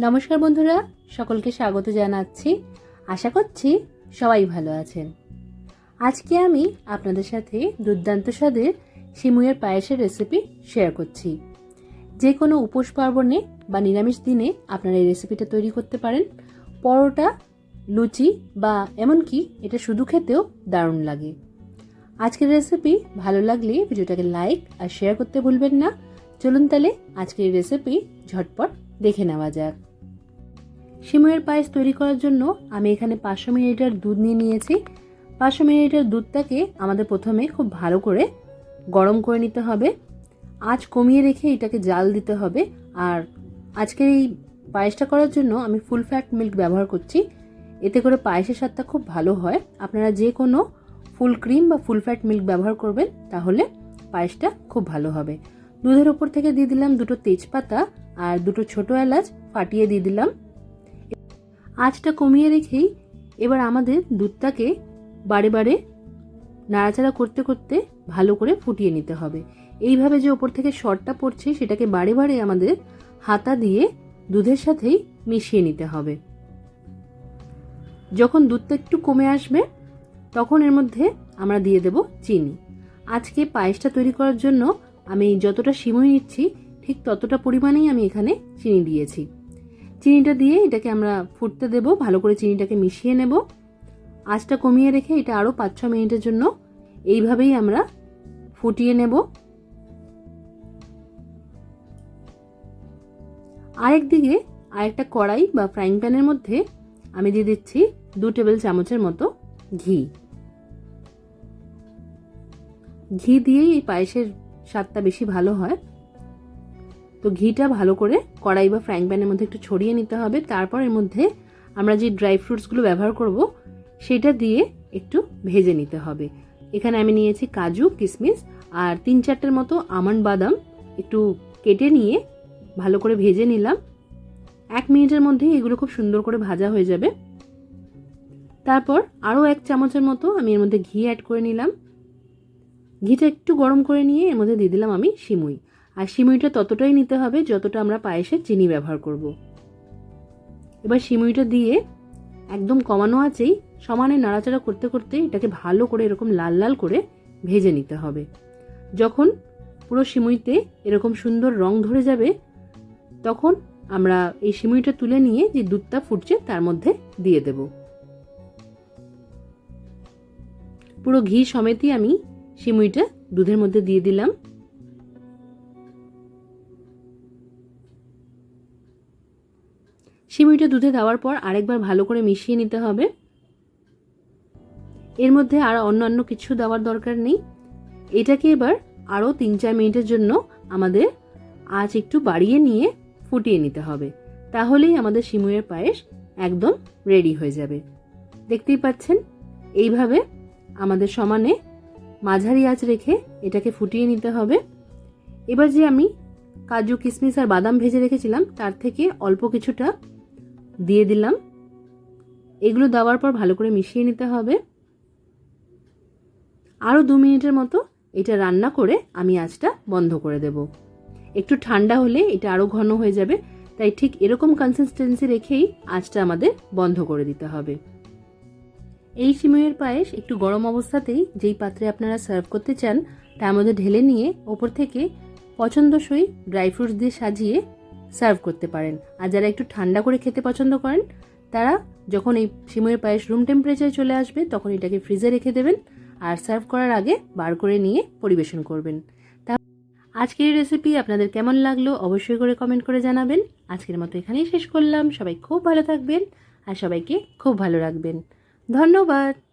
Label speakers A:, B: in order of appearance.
A: নমস্কার বন্ধুরা, সকলকে স্বাগত জানাচ্ছি। আশা করছি সবাই ভালো আছেন। আজকে আমি আপনাদের সাথে দুর্দান্ত স্বাদের সিমুয়ের পায়েসের রেসিপি শেয়ার করছি। যে কোনো উপোস পার্বণে বা নিরামিষ দিনে আপনারা এই রেসিপিটা তৈরি করতে পারেন। পরোটা, লুচি বা এমনকি এটা শুধু খেতেও দারুণ লাগে। আজকের রেসিপি ভালো লাগলে ভিডিওটাকে লাইক আর শেয়ার করতে ভুলবেন না। চলুন তাহলে আজকের রেসিপি ঝটপট দেখে নেওয়া যাক। সিমুয়ের পায়েস তৈরি করার জন্য আমি এখানে পাঁচশো মিলিলিটার দুধ নিয়ে নিয়েছি। পাঁচশো মিলিলিটার দুধটাকে আমাদের প্রথমে খুব ভালো করে গরম করে নিতে হবে। আঁচ কমিয়ে রেখে এটাকে জাল দিতে হবে। আর আজকের এই পায়েসটা করার জন্য আমি ফুল ফ্যাট মিল্ক ব্যবহার করছি। এতে করে পায়েসের স্বাদটা খুব ভালো হয়। আপনারা যে কোনো ফুল ক্রিম বা ফুল ফ্যাট মিল্ক ব্যবহার করবেন, তাহলে পায়েসটা খুব ভালো হবে। দুধের ওপর থেকে দিয়ে দিলাম দুটো তেজপাতা আর দুটো ছোট এলাচ ফাটিয়ে দিয়ে দিলাম। আঁচটা কমিয়ে রেখেই এবার আমাদের দুধটাকে বারে বারে নাড়াচাড়া করতে করতে ভালো করে ফুটিয়ে নিতে হবে। এইভাবে যে ওপর থেকে শর্টটা পড়ছে, সেটাকে বারে বারে আমাদের হাতা দিয়ে দুধের সাথেই মিশিয়ে নিতে হবে। যখন দুধটা একটু কমে আসবে, তখন এর মধ্যে আমরা দিয়ে দেব চিনি। আজকে পায়েসটা তৈরি করার জন্য আমি যতটা সিমই নিচ্ছি, ঠিক ততটা পরিমাণেই আমি এখানে চিনি দিয়েছি। চিনিটা দিয়ে এটাকে আমরা ফুটতে দেব, ভালো করে চিনিটাকে মিশিয়ে নেব। আঁচটা কমিয়ে রেখে এটা আরও পাঁচ ছ মিনিটের জন্য এইভাবেই আমরা ফুটিয়ে নেব। আরেক দিকে আরেকটা কড়াই বা ফ্রাইং প্যানের মধ্যে আমি দিয়ে দিচ্ছি দু টেবিল চামচের মতো ঘি। ঘি দিয়েই এই পায়েসের স্বাদটা বেশি ভালো হয়। তো ঘিটা ভালো করে কড়াই বা ফ্রাইং প্যানের মধ্যে একটু ছড়িয়ে নিতে হবে। তারপর এর মধ্যে আমরা যে ড্রাই ফ্রুটসগুলো ব্যবহার করব, সেটা দিয়ে একটু ভেজে নিতে হবে। এখানে আমি নিয়েছি কাজু কিশমিশ আর তিন চারটের মতো আমন্ড বাদাম একটু কেটে নিয়ে ভালো করে ভেজে নিলাম। এক মিনিটের মধ্যেই এগুলো খুব সুন্দর করে ভাজা হয়ে যাবে। তারপর আরও এক চামচের মতো আমি এর মধ্যে ঘি অ্যাড করে নিলাম। ঘিটা একটু গরম করে নিয়ে এর মধ্যে দিয়ে দিলাম আমি সিমুই। আর সিমুইটা ততটাই নিতে হবে যতটা আমরা পায়েসে চিনি ব্যবহার করব। এবার সিমুইটা দিয়ে একদম কমানো আছেই সমানে নাড়াচাড়া করতে করতে এটাকে ভালো করে এরকম লাল লাল করে ভেজে নিতে হবে। যখন পুরো সিমুইতে এরকম সুন্দর রং ধরে যাবে, তখন আমরা এই সিমুইটা তুলে নিয়ে যে দুধটা ফুটছে তার মধ্যে দিয়ে দেব। পুরো ঘি সমেতই আমি সিমুইটা দুধের মধ্যে দিয়ে দিলাম। সিমুইটা দুধে দেওয়ার পর আরেকবার ভালো করে মিশিয়ে নিতে হবে। এর মধ্যে আর অন্যান্য কিছু দেওয়ার দরকার নেই। এটাকে এবার আরও তিন চার মিনিটের জন্য আমাদের আঁচ একটু বাড়িয়ে নিয়ে ফুটিয়ে নিতে হবে। তাহলেই আমাদের সিমুইয়ের পায়েস একদম রেডি হয়ে যাবে। দেখতেই পাচ্ছেন? এইভাবে আমাদের সমানে মাঝারি আঁচ রেখে এটাকে ফুটিয়ে নিতে হবে। এবার যে আমি কাজু কিশমিশ আর বাদাম ভেজে রেখেছিলাম, তার থেকে অল্প কিছুটা দিয়ে দিলাম। এগুলো দেওয়ার পর ভালো করে মিশিয়ে নিতে হবে। আরও দু মিনিটের মতো এটা রান্না করে আমি আঁচটা বন্ধ করে দেব। একটু ঠান্ডা হলে এটা আরও ঘন হয়ে যাবে, তাই ঠিক এরকম কনসিস্টেন্সি রেখেই আঁচটা আমাদের বন্ধ করে দিতে হবে। এই সিমইয়ের পায়েস একটু গরম অবস্থাতেই যেই পাত্রে আপনারা সার্ভ করতে চান, তার মধ্যে ঢেলে নিয়ে ওপর থেকে পছন্দসই ড্রাই ফ্রুটস দিয়ে সাজিয়ে সার্ভ করতে পারেন। আর যারা একটু ঠান্ডা করে খেতে পছন্দ করেন, তারা যখন এই সিমইয়ের পায়েস রুম টেম্পারেচারে চলে আসবে, তখন এটাকে ফ্রিজে রেখে দেবেন আর সার্ভ করার আগে বার করে নিয়ে পরিবেশন করবেন। তা আজকের রেসিপি আপনাদের কেমন লাগল অবশ্যই করে কমেন্ট করে জানাবেন। আজকের মতো এখানেই শেষ করলাম। সবাই খুব ভালো থাকবেন আর সবাইকে খুব ভালো রাখবেন। ধন্যবাদ।